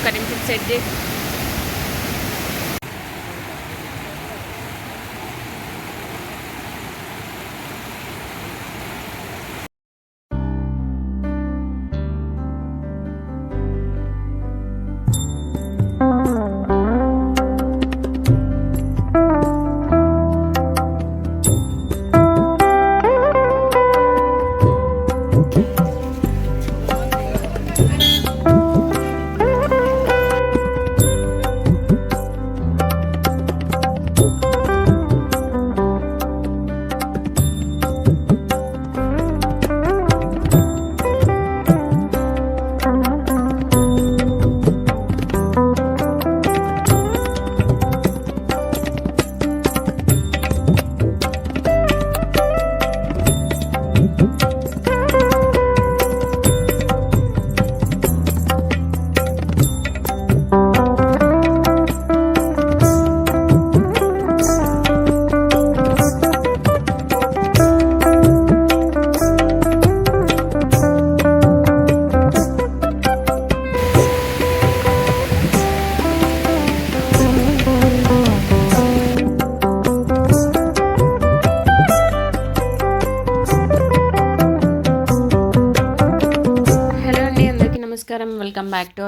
ఒక్క నిమిషం సెట్ చేసి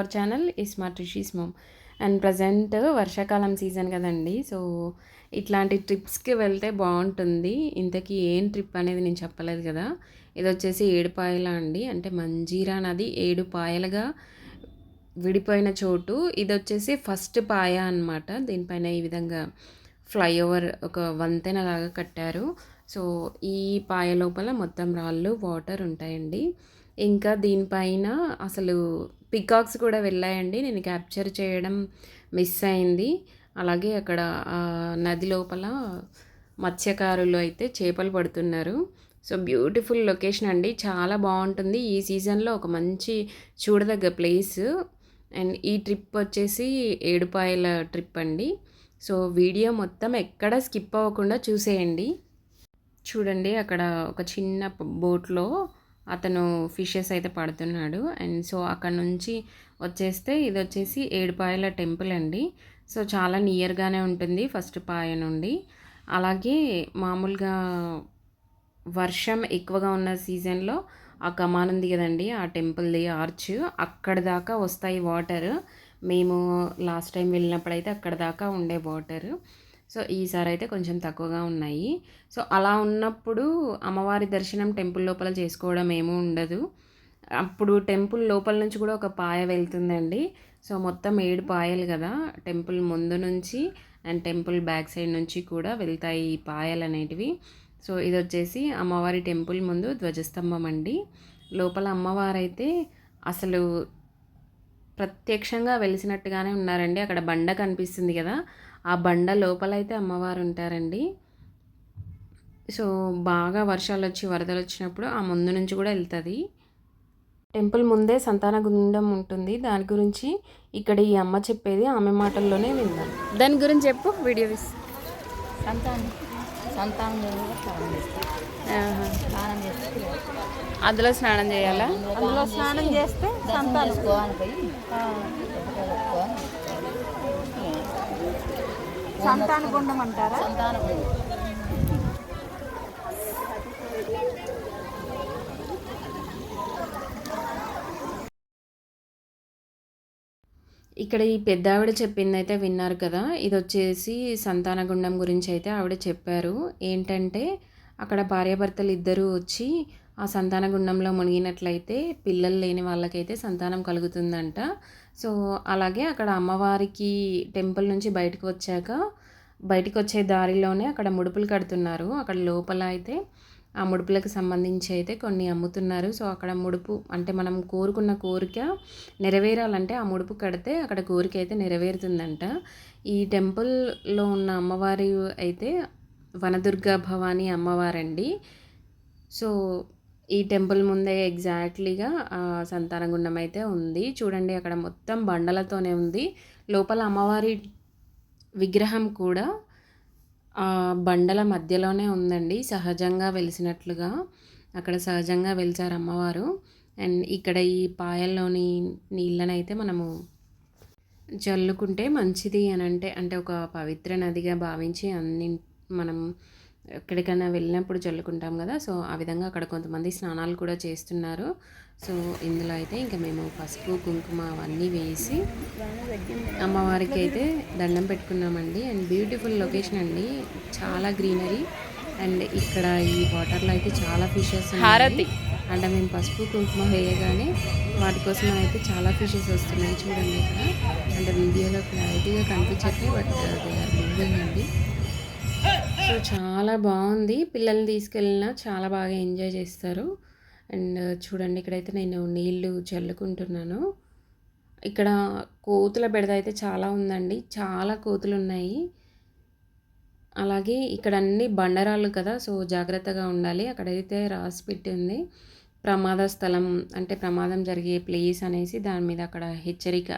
our channel smart Rishi's mom and present వర్షాకాలం సీజన్ కదండి. సో ఇట్లాంటి ట్రిప్స్కి వెళ్తే బాగుంటుంది. ఇంతకీ ఏం ట్రిప్ అనేది నేను చెప్పలేదు కదా. ఇది వచ్చేసి ఏడుపాయల అండి. అంటే మంజీరా నది ఏడు పాయలుగా విడిపోయిన చోటు. ఇది వచ్చేసి ఫస్ట్ పాయ అన్నమాట. దీనిపైన ఈ విధంగా ఫ్లైఓవర్ ఒక వంతెన లాగా కట్టారు. సో ఈ పాయ లోపల మొత్తం రాళ్ళు వాటర్ ఉంటాయండి. ఇంకా దీనిపైన అసలు పికాక్స్ కూడా వెళ్ళాయండి. నేను క్యాప్చర్ చేయడం మిస్ అయింది. అలాగే అక్కడ నది లోపల మత్స్యకారులు అయితే చేపలు పడుతున్నారు. సో బ్యూటిఫుల్ లొకేషన్ అండి. చాలా బాగుంటుంది. ఈ సీజన్లో ఒక మంచి చూడదగ్గ ప్లేస్. అండ్ ఈ ట్రిప్ వచ్చేసి ఏడుపాయల ట్రిప్ అండి. సో వీడియో మొత్తం ఎక్కడ స్కిప్ అవ్వకుండా చూసేయండి. చూడండి అక్కడ ఒక చిన్న బోట్లో అతను ఫిషెస్ అయితే పడుతున్నాడు. అండ్ సో అక్కడ నుంచి వచ్చేస్తే ఇది వచ్చేసి ఏడుపాయల టెంపుల్ అండి. సో చాలా నియర్గానే ఉంటుంది ఫస్ట్ పాయ నుండి. అలాగే మామూలుగా వర్షం ఎక్కువగా ఉన్న సీజన్లో ఆ కమాన్ ఉంది కదండి ఆ టెంపుల్ది ఆర్చ్. అక్కడ దాకా వస్తాయి వాటర్. మేము లాస్ట్ టైం వెళ్ళినప్పుడు అయితే అక్కడ దాకా ఉండే వాటర్. సో ఈసారి అయితే కొంచెం తక్కువగా ఉన్నాయి. సో అలా ఉన్నప్పుడు అమ్మవారి దర్శనం టెంపుల్ లోపల చేసుకోవడం ఏమీ ఉండదు. అప్పుడు టెంపుల్ లోపల నుంచి కూడా ఒక పాయ వెళ్తుందండి. సో మొత్తం ఏడు పాయలు కదా. టెంపుల్ ముందు నుంచి అండ్ టెంపుల్ బ్యాక్ సైడ్ నుంచి కూడా వెళ్తాయి ఈ పాయలు అనేటివి. సో ఇది వచ్చేసి అమ్మవారి టెంపుల్ ముందు ధ్వజస్తంభం అండి. లోపల అమ్మవారైతే అసలు ప్రత్యక్షంగా వెలిసినట్టుగానే ఉన్నారండి. అక్కడ బండ కనిపిస్తుంది కదా. ఆ బండ లోపలైతే అమ్మవారు ఉంటారండి సో బాగా వర్షాలు వచ్చి వరదలు వచ్చినప్పుడు ఆ ముందు నుంచి కూడా వెళ్తుంది టెంపుల్ ముందే సంతాన గుండం ఉంటుంది. దాని గురించి ఇక్కడ ఈ అమ్మ చెప్పేది ఆమె మాటల్లోనే విందాం. దాని గురించి చెప్పు వీడియో సంతానం. అందులో స్నానం చేయాలా? అందులో స్నానం చేస్తే సంతానం చేసుకోవాలి పోయి సంతాన గుండం అంటారా ఇక్కడ ఈ పెద్ద ఆవిడ చెప్పింది అయితే విన్నారు కదా. ఇది వచ్చేసి సంతాన గుండం గురించి అయితే ఆవిడ చెప్పారు. ఏంటంటే అక్కడ భార్యాభర్తలు ఇద్దరూ వచ్చి ఆ సంతాన గుండంలో మునిగినట్లయితే పిల్లలు లేని వాళ్ళకైతే సంతానం కలుగుతుందంట. సో అలాగే అక్కడ అమ్మవారికి టెంపుల్ నుంచి బయటకు వచ్చాక బయటికి వచ్చే దారిలోనే అక్కడ ముడుపులు కడుతున్నారు. అక్కడ లోపల అయితే ఆ ముడుపులకు సంబంధించి అయితే కొన్ని అమ్ముతున్నారు. సో అక్కడ ముడుపు అంటే మనం కోరుకున్న కోరిక నెరవేరాలంటే ఆ ముడుపు కడితే అక్కడ కోరిక అయితే నెరవేరుతుందంట. ఈ టెంపుల్లో ఉన్న అమ్మవారి అయితే వనదుర్గ భవానీ అమ్మవారండి. సో ఈ టెంపుల్ ముందే ఎగ్జాక్ట్లీగా సంతానగుండం అయితే ఉంది. చూడండి అక్కడ మొత్తం బండలతోనే ఉంది. లోపల అమ్మవారి విగ్రహం కూడా ఆ బండల మధ్యలోనే ఉందండి. సహజంగా వెలిసినట్లుగా అక్కడ సహజంగా వెలిచారు అమ్మవారు. అండ్ ఇక్కడ ఈ పాయల్లోని నీళ్ళనైతే మనము చల్లుకుంటే మంచిది అని అంటే అంటే ఒక పవిత్ర నదిగా భావించి అన్ని మనం ఎక్కడికైనా వెళ్ళినప్పుడు చల్లుకుంటాం కదా సో ఆ విధంగా అక్కడ కొంతమంది స్నానాలు కూడా చేస్తున్నారు. సో ఇందులో అయితే ఇంకా మేము పసుపు కుంకుమ అవన్నీ వేసి అమ్మవారికి అయితే దండం పెట్టుకున్నామండి. అండ్ బ్యూటిఫుల్ లొకేషన్ అండి. చాలా గ్రీనరీ అండ్ ఇక్కడ ఈ వాటర్లో అయితే చాలా ఫిషెస్ హారతి. అంటే మేము పసుపు కుంకుమ వేయగానే వాటి కోసం అయితే చాలా ఫిషెస్ వస్తున్నాయి చూడండి ఇక్కడ. అంటే వీడియోలో క్లారిటీగా కనిపించట్లేదు బట్ దే ఆర్ మూవింగ్ అండి. సో చాలా బాగుంది. పిల్లల్ని తీసుకెళ్ళినా చాలా బాగా ఎంజాయ్ చేస్తారు. అండ్ చూడండి ఇక్కడైతే నేను నీళ్ళు చల్లుకుంటున్నాను. ఇక్కడ కోతుల బెడద అయితే చాలా ఉందండి. చాలా కోతులు ఉన్నాయి. అలాగే ఇక్కడ అన్ని బండరాళ్ళు కదా సో జాగ్రత్తగా ఉండాలి. అక్కడైతే రాసి పెట్టి ఉంది ప్రమాద స్థలం అంటే ప్రమాదం జరిగే ప్లేస్ అనేసి దాని మీద అక్కడ హెచ్చరిక.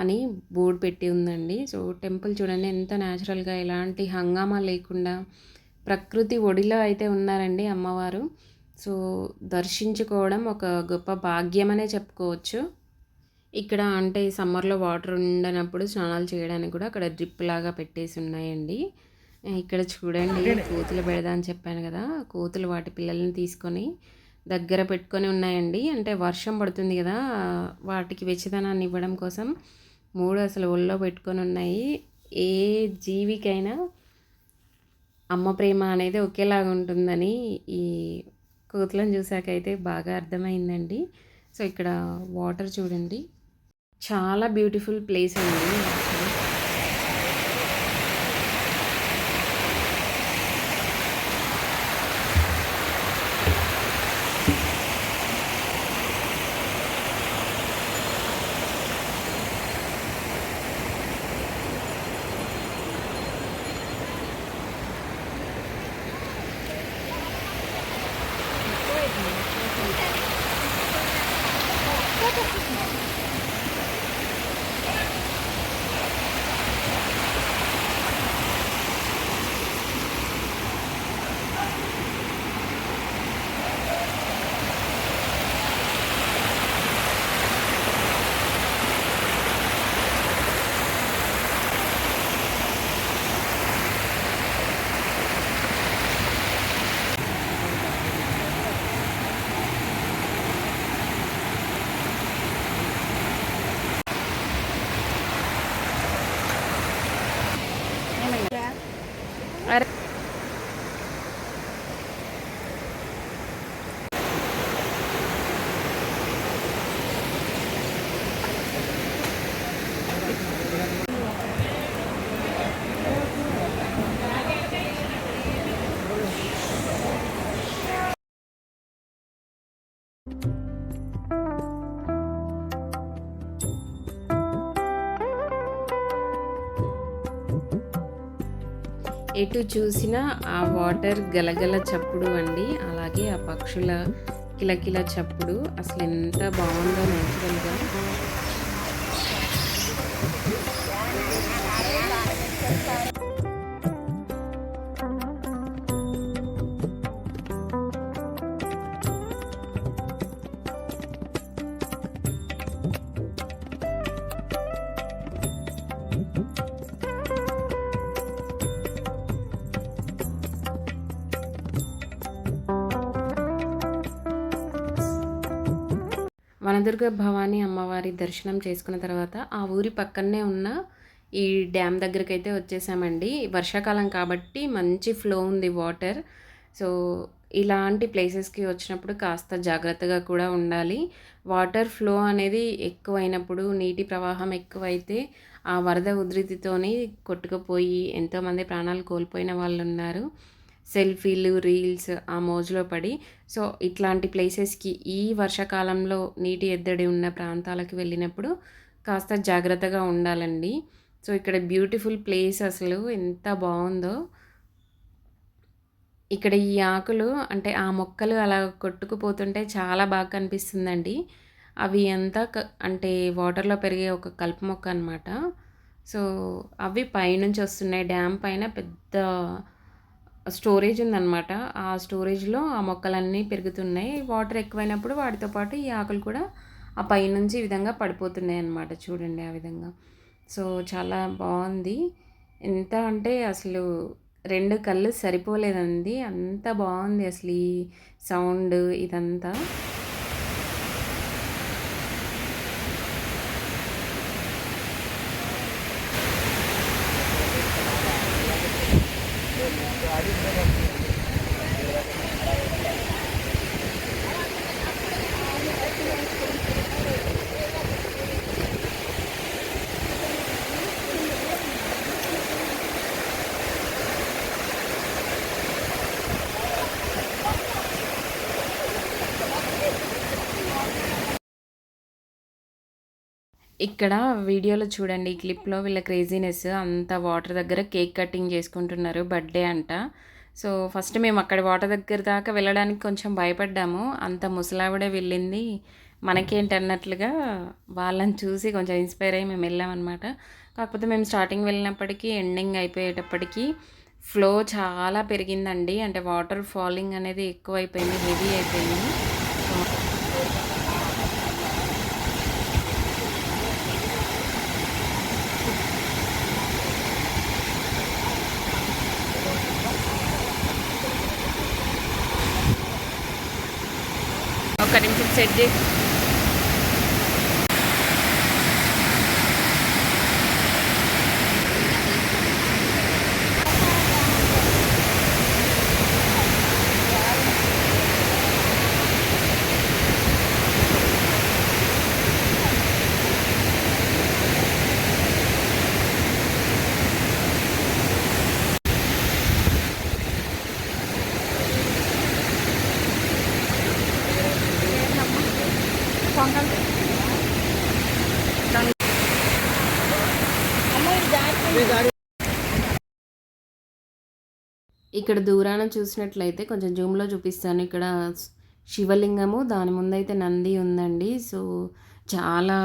అని బోర్డు పెట్టి ఉందండి. సో టెంపుల్ చూడండి ఎంత న్యాచురల్గా ఎలాంటి హంగామా లేకుండా ప్రకృతి ఒడిలో అయితే ఉన్నారండి అమ్మవారు. సో దర్శించుకోవడం ఒక గొప్ప భాగ్యమనే చెప్పుకోవచ్చు. ఇక్కడ అంటే సమ్మర్లో వాటర్ ఉండనప్పుడు స్నానాలు చేయడానికి కూడా అక్కడ డ్రిప్ లాగా పెట్టేసి ఉన్నాయండి. ఇక్కడ చూడండి కోతులు పెడదా అని చెప్పాను కదా కోతులు వాటి పిల్లల్ని తీసుకొని దగ్గర పెట్టుకొని ఉన్నాయండి. అంటే వర్షం పడుతుంది కదా వాటికి వెచ్చదనాన్ని ఇవ్వడం కోసం మూడు అసలు ఒళ్ళో పెట్టుకొని ఉన్నాయి. ఏ జీవికైనా అమ్మ ప్రేమ అనేది ఒకేలాగా ఉంటుందని ఈ కోతులను చూసాకైతే బాగా అర్థమైందండి. సో ఇక్కడ వాటర్ చూడండి. చాలా బ్యూటిఫుల్ ప్లేస్ అండి అసలు అరే ఎటు చూసినా ఆ వాటర్ గలగల చప్పుడు అండి. అలాగే ఆ పక్షుల కిలకిల చప్పుడు. అసలు ఎంత బాగుందో నేచురల్గా వనదుర్గ భవానీ అమ్మవారి దర్శనం చేసుకున్న తర్వాత ఆ ఊరి పక్కనే ఉన్న ఈ డ్యామ్ దగ్గరికి అయితే వచ్చేసామండి. వర్షాకాలం కాబట్టి మంచి ఫ్లో ఉంది వాటర్. సో ఇలాంటి ప్లేసెస్కి వచ్చినప్పుడు కాస్త జాగ్రత్తగా కూడా ఉండాలి. వాటర్ ఫ్లో అనేది ఎక్కువైనప్పుడు నీటి ప్రవాహం ఎక్కువైతే ఆ వరద ఉధృతితోని కొట్టుకుపోయి ఎంతోమంది ప్రాణాలు కోల్పోయిన వాళ్ళు ఉన్నారు సెల్ఫీలు రీల్స్ ఆ మోజులో పడి. సో ఇట్లాంటి ప్లేసెస్కి ఈ వర్షాకాలంలో నీటి ఎద్దడి ఉన్న ప్రాంతాలకు వెళ్ళినప్పుడు కాస్త జాగ్రత్తగా ఉండాలండి. సో ఇక్కడ బ్యూటిఫుల్ ప్లేస్ అసలు ఎంత బాగుందో. ఇక్కడ ఈ ఆకులు అంటే ఆ మొక్కలు అలా కొట్టుకుపోతుంటే చాలా బాగా కనిపిస్తుందండి. అవి అంతా క అంటే వాటర్లో పెరిగే ఒక కలుపు మొక్క అనమాట సో అవి పైనుంచి వస్తున్నాయి. డ్యామ్ పైన పెద్ద స్టోరేజ్ ఉందన్నమాట. ఆ స్టోరేజ్లో ఆ మొక్కలన్నీ పెరుగుతున్నాయి. వాటర్ ఎక్కువైనప్పుడు వాటితో పాటు ఈ ఆకులు కూడా ఆ పైనుంచి ఈ విధంగా పడిపోతున్నాయి అన్నమాట. చూడండి ఆ విధంగా. సో చాలా బాగుంది. ఎంత అంటే అసలు రెండు కళ్ళు సరిపోలేదండి. అంత బాగుంది అసలు ఈ సౌండ్ ఇదంతా. ఇక్కడ వీడియోలో చూడండి ఈ క్లిప్లో వీళ్ళ క్రేజీనెస్ అంత వాటర్ దగ్గర కేక్ కటింగ్ చేసుకుంటున్నారు బర్త్డే అంట. సో ఫస్ట్ మేము అక్కడ వాటర్ దగ్గర దాకా వెళ్ళడానికి కొంచెం భయపడ్డాము. అంత ముసలావిడే వెళ్ళింది. మనకేంటి అన్నట్లుగా వాళ్ళని చూసి కొంచెం ఇన్స్పైర్ అయ్యి మేము వెళ్ళామన్నమాట. కాకపోతే మేము స్టార్టింగ్ వెళ్ళినప్పటికీ ఎండింగ్ అయిపోయేటప్పటికీ ఫ్లో చాలా పెరిగిందండి. అంటే వాటర్ ఫాలింగ్ అనేది ఎక్కువైపోయింది హెవీ అయిపోయింది. సో ఒక నిమిషం సెట్ చేసి పొంగల్ ఇక్కడ దూరాన చూసినట్లయితే కొంచెం జూమ్లో చూపిస్తాను. ఇక్కడ శివలింగము దాని ముందైతే నంది ఉందండి. సో చాలా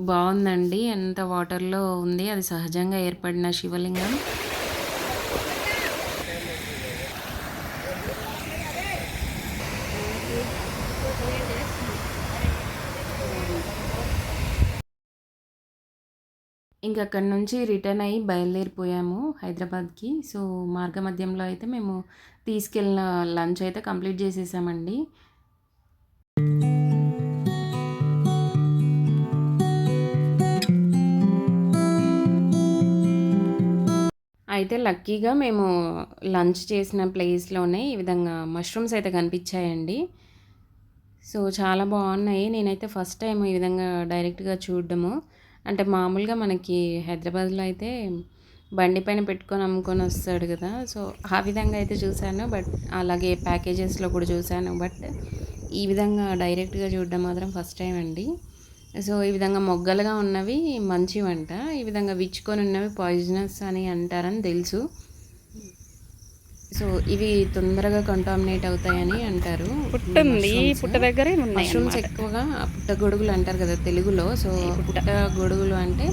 బాగుందండి. ఎంత వాటర్లో ఉంది అది సహజంగా ఏర్పడిన శివలింగం. ఇంక అక్కడి నుంచి రిటర్న్ అయ్యి బయలుదేరిపోయాము హైదరాబాద్కి. సో మార్గమధ్యంలో అయితే మేము తీసుకెళ్ళిన లంచ్ అయితే కంప్లీట్ చేసేసామండి. అయితే లక్కీగా మేము లంచ్ చేసిన ప్లేస్లోనే ఈ విధంగా మష్రూమ్స్ అయితే కనిపించాయండి. సో చాలా బాగున్నాయి. నేనైతే ఫస్ట్ టైం ఈ విధంగా డైరెక్ట్గా చూడడము. అంటే మామూలుగా మనకి హైదరాబాద్లో అయితే బండి పైన పెట్టుకొని అమ్ముకొని వస్తాడు కదా. సో ఆ విధంగా అయితే చూశాను. బట్ అలాగే ప్యాకేజెస్లో కూడా చూశాను. బట్ ఈ విధంగా డైరెక్ట్గా చూడడం మాత్రం ఫస్ట్ టైం అండి. సో ఈ విధంగా మొగ్గలుగా ఉన్నవి మంచివంట. ఈ విధంగా విచ్చుకొని ఉన్నవి పాయిజనస్ అని అంటారని తెలుసు. సో ఇవి తొందరగా కంటామినేట్ అవుతాయని అంటారు. పుట్టుంది. పుట్ట దగ్గరే మష్రూమ్స్ ఎక్కువగా పుట్ట గొడుగులు అంటారు కదా తెలుగులో. సో పుట్ట. గొడుగులు అంటే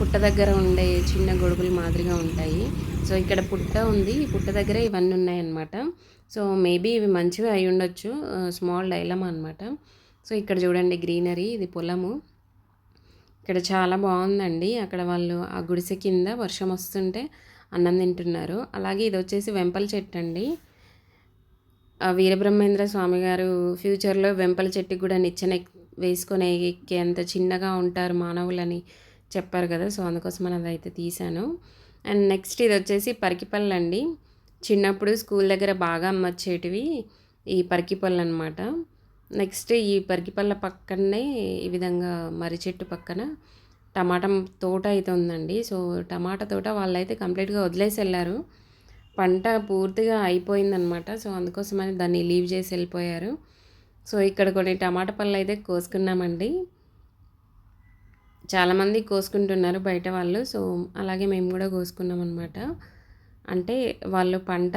పుట్ట దగ్గర ఉండే చిన్న గొడుగులు మాదిరిగా ఉంటాయి. సో ఇక్కడ పుట్ట ఉంది. ఈ పుట్ట దగ్గర ఇవన్నీ ఉన్నాయన్నమాట. సో మేబీ ఇవి మంచివి అయి ఉండొచ్చు. స్మాల్ డైలమ్ అనమాట సో ఇక్కడ చూడండి గ్రీనరీ ఇది పొలము. ఇక్కడ చాలా బాగుందండి. అక్కడ వాళ్ళు ఆ గుడిసె కింద వర్షం వస్తుంటే అన్నం తింటున్నారు. అలాగే ఇది వచ్చేసి వెంపల చెట్టు అండి ఆ వీరబ్రహ్మేంద్ర స్వామి గారు ఫ్యూచర్లో వెంపల చెట్టుకి కూడా నిచ్చెన వేసుకొని ఎక్కేంత చిన్నగా ఉంటారు మానవులని చెప్పారు కదా. సో అందుకోసం మనం అదైతే తీశాను. అండ్ నెక్స్ట్ ఇది వచ్చేసి పరికిపళ్ళు అండి చిన్నప్పుడు స్కూల్ దగ్గర బాగా అమ్మచ్చేటివి ఈ పరికిపళ్ళు అనమాట నెక్స్ట్ ఈ పరికిపళ్ళ పక్కనే ఈ విధంగా మర్రి చెట్టు పక్కన టమాటా తోట అయితే ఉందండి. సో టమాటా తోట వాళ్ళైతే కంప్లీట్గా వదిలేసి వెళ్ళారు. పంట పూర్తిగా అయిపోయిందనమాట సో అందుకోసమని దాన్ని లీవ్ చేసి వెళ్ళిపోయారు. సో ఇక్కడ కొన్ని టమాటా పళ్ళు అయితే కోసుకున్నామండి. చాలామంది కోసుకుంటున్నారు బయట వాళ్ళు. సో అలాగే మేము కూడా కోసుకున్నాం అనమాట అంటే వాళ్ళు పంట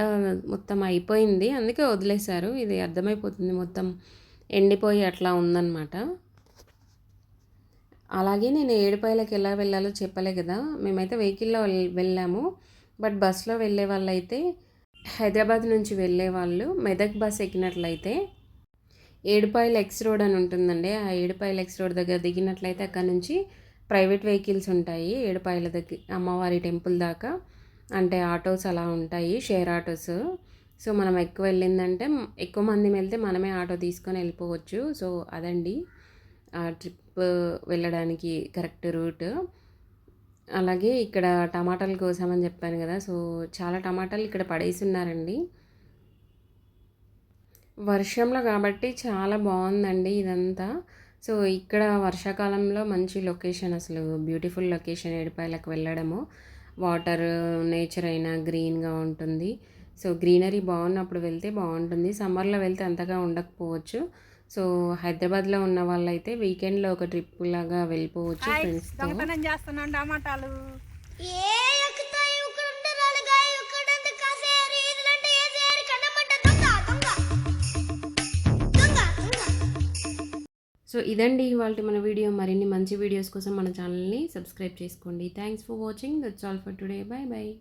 మొత్తం అయిపోయింది. అందుకే వదిలేశారు. ఇది అర్థమైపోతుంది. మొత్తం ఎండిపోయి అట్లా ఉందన్నమాట. అలాగే నేను ఏడుపాయలకి ఎలా వెళ్ళాలో చెప్పలే కదా. మేమైతే వెహికల్లో వెళ్ళాము. బట్ బస్లో వెళ్ళే వాళ్ళైతే హైదరాబాద్ నుంచి వెళ్ళే వాళ్ళు మెదక్ బస్ ఎక్కినట్లయితే ఏడుపాయల ఎక్స్ రోడ్ అని ఉంటుందండి. ఆ ఏడుపాయల ఎక్స్ రోడ్ దగ్గర దిగినట్లయితే అక్కడ నుంచి ప్రైవేట్ వెహికల్స్ ఉంటాయి ఏడుపాయల దగ్గర అమ్మవారి టెంపుల్ దాకా. అంటే ఆటోస్ అలా ఉంటాయి షేర్ ఆటోస్. సో మనం ఎక్కువ వెళ్ళిందంటే ఎక్కువ మంది వెళ్తే మనమే ఆటో తీసుకొని వెళ్ళిపోవచ్చు. సో అదండి. ఆ ట్రిప్ వెళ్ళడానికి కరెక్ట్ రూట్. అలాగే ఇక్కడ టమాటాలు కోసామని చెప్పాను కదా సో చాలా టమాటాలు ఇక్కడ పడేసి ఉన్నారండి వర్షంలో కాబట్టి చాలా బాగుందండి ఇదంతా. సో ఇక్కడ వర్షాకాలంలో మంచి లొకేషన్ అసలు బ్యూటిఫుల్ లొకేషన్ ఏడుపాయలకు వెళ్ళడము. వాటర్ నేచర్ అయినా గ్రీన్గా ఉంటుంది. సో గ్రీనరీ బాగున్నప్పుడు వెళ్తే బాగుంటుంది. సమ్మర్లో వెళ్తే అంతగా ఉండకపోవచ్చు. సో హైదరాబాద్లో ఉన్న వాళ్ళైతే వీకెండ్లో ఒక ట్రిప్ లాగా వెళ్ళిపోవచ్చు ఫ్రెండ్స్తో. చేస్తున్నాం టమాటాలు. సో ఇదండి ఇవాళ మన వీడియో. మరిన్ని మంచి వీడియోస్ కోసం మన ఛానల్ని సబ్స్క్రైబ్ చేసుకోండి. Thanks for watching that's all for today bye bye